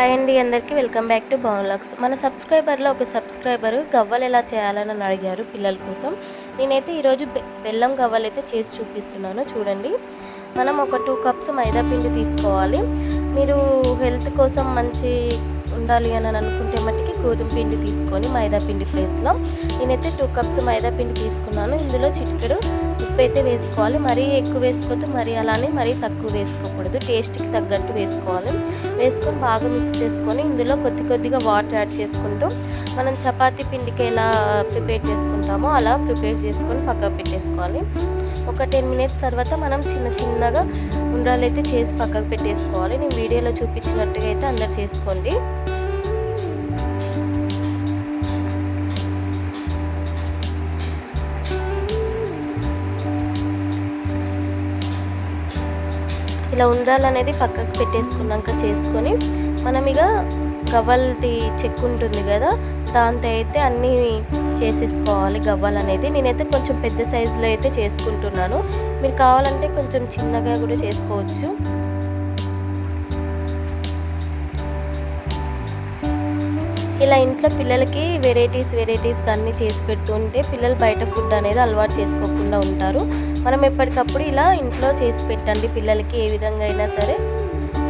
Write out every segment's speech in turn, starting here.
Hi అండి అందరికీ welcome back to బౌన్లాక్స్ మన సబ్స్క్రైబర్లో ఒక సబ్స్క్రైబర్ గవ్వలు ఎలా చేయాలని అని అడిగారు పిల్లల కోసం. నేనైతే ఈరోజు బెల్లం గవ్వలు అయితే చేసి చూపిస్తున్నాను చూడండి. మనం ఒక టూ కప్స్ మైదా పిండి తీసుకోవాలి. మీరు హెల్త్ కోసం మంచి ఉండాలి అని అనుకుంటే మట్టికి గోధుమ పిండి తీసుకొని మైదా పిండి ప్లేస్లో నేనైతే టూ కప్స్ మైదా పిండి తీసుకున్నాను. ఇందులో చిటికెడు ఉప్పు అయితే వేసుకోవాలి. మరీ ఎక్కువ వేసుకోవద్దు. మరీ అలానే మరీ తక్కువ వేసుకోకూడదు. టేస్ట్కి తగ్గట్టు వేసుకోవాలి. వేసుకొని బాగా మిక్స్ చేసుకొని ఇందులో కొద్ది కొద్దిగా వాటర్ యాడ్ చేసుకుంటూ మనం చపాతీ పిండికి ఎలా ప్రిపేర్ చేసుకుంటామో అలా ప్రిపేర్ చేసుకొని పక్కకు పెట్టేసుకోవాలి. ఒక టెన్ మినిట్స్ తర్వాత మనం చిన్న చిన్నగా ఉండాలు అయితే చేసి పక్కకు పెట్టేసుకోవాలి. నేను వీడియోలో చూపించినట్టుగా అయితే అందరు చేసుకోండి. ఇలా ఉండ్రాలు అనేది పక్కకు పెట్టేసుకున్నాక చేసుకొని మనం ఇక గవ్వలది చెక్కు ఉంటుంది కదా దాంతో అయితే అన్నీ చేసేసుకోవాలి. గవ్వలు అనేది నేనైతే కొంచెం పెద్ద సైజులో అయితే చేసుకుంటున్నాను. మీరు కావాలంటే కొంచెం చిన్నగా కూడా చేసుకోవచ్చు. ఇలా ఇంట్లో పిల్లలకి వెరైటీస్ వెరైటీస్ అన్నీ చేసి పెడుతుంటే పిల్లలు బయట ఫుడ్ అనేది అలవాటు చేసుకోకుండా ఉంటారు. మనం ఎప్పటికప్పుడు ఇలా ఇంట్లో చేసి పెట్టండి. పిల్లలకి ఏ విధంగా అయినా సరే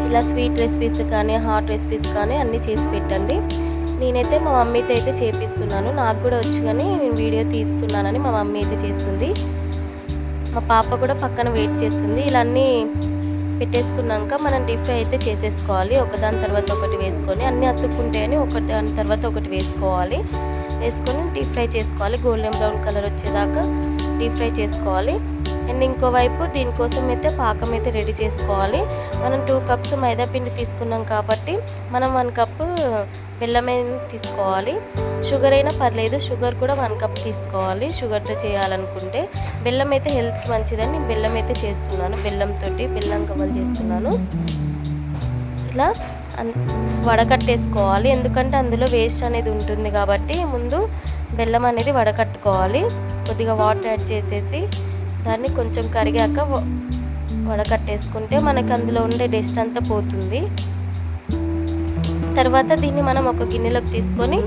ఇలా స్వీట్ రెసిపీస్ కానీ హాట్ రెసిపీస్ కానీ అన్నీ చేసి పెట్టండి. నేనైతే మా మమ్మీతో అయితే చేపిస్తున్నాను. నాకు కూడా వచ్చు కానీ నేను వీడియో తీస్తున్నానని మా మమ్మీ అయితే చేస్తుంది. మా పాప కూడా పక్కన వెయిట్ చేస్తుంది. ఇలా అన్నీ పెట్టేసుకున్నాక మనం డీప్ ఫ్రై అయితే చేసేసుకోవాలి. ఒకదాని తర్వాత ఒకటి వేసుకొని అన్నీ అతుక్కుంటాయని ఒకటి దాని తర్వాత ఒకటి వేసుకోవాలి. వేసుకొని డీప్ ఫ్రై చేసుకోవాలి. గోల్డెన్ బ్రౌన్ కలర్ వచ్చేదాకా డీప్ ఫ్రై చేసుకోవాలి. అండ్ ఇంకోవైపు దీనికోసం అయితే పాకం అయితే రెడీ చేసుకోవాలి. మనం టూ కప్స్ మైదా పిండి తీసుకున్నాం కాబట్టి మనం వన్ కప్ బెల్లమే తీసుకోవాలి. షుగర్ అయినా పర్లేదు షుగర్ కూడా వన్ కప్ తీసుకోవాలి. షుగర్తో చేయాలనుకుంటే బెల్లం అయితే హెల్త్కి మంచిదని నేను బెల్లం అయితే చేస్తున్నాను. బెల్లంతో బెల్లం కవల్ చేస్తున్నాను. ఇలా అన్- వడకట్టేసుకోవాలి. ఎందుకంటే అందులో వేస్ట్ అనేది ఉంటుంది కాబట్టి ముందు బెల్లం అనేది వడకట్టుకోవాలి. కొద్దిగా వాటర్ యాడ్ చేసేసి దాన్ని కొంచెం కరిగాక వ- వడకట్టేసుకుంటే మనకి అందులో ఉండే డస్ట్ అంతా పోతుంది. తర్వాత దీన్ని మనం ఒక గిన్నెలోకి తీసుకొని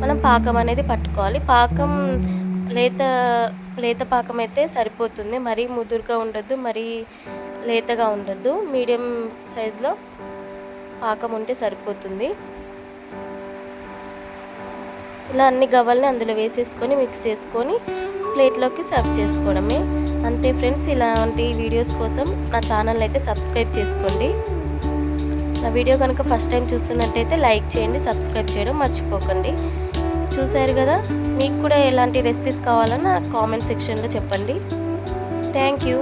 మనం పాకం అనేది పట్టుకోవాలి. పాకం లేత లేత పాకం అయితే సరిపోతుంది. మరీ ముదురుగా ఉండొద్దు మరీ లేతగా ఉండొద్దు. మీడియం సైజులో పాకం ఉంటే సరిపోతుంది. ఇలా అన్ని గవ్వల్ని అందులో వేసేసుకొని మిక్స్ చేసుకొని ప్లేట్లోకి సర్వ్ చేసుకోవడమే. అంతే ఫ్రెండ్స్ ఇలాంటి వీడియోస్ కోసం నా ఛానల్ అయితే సబ్స్క్రైబ్ చేసుకోండి. నా వీడియో కనుక ఫస్ట్ టైం చూస్తున్నట్టయితే లైక్ చేయండి సబ్స్క్రైబ్ చేయడం మర్చిపోకండి. చూశారు కదా మీకు కూడా ఎలాంటి రెసిపీస్ కావాలన్నా కామెంట్ సెక్షన్లో చెప్పండి. Thank you.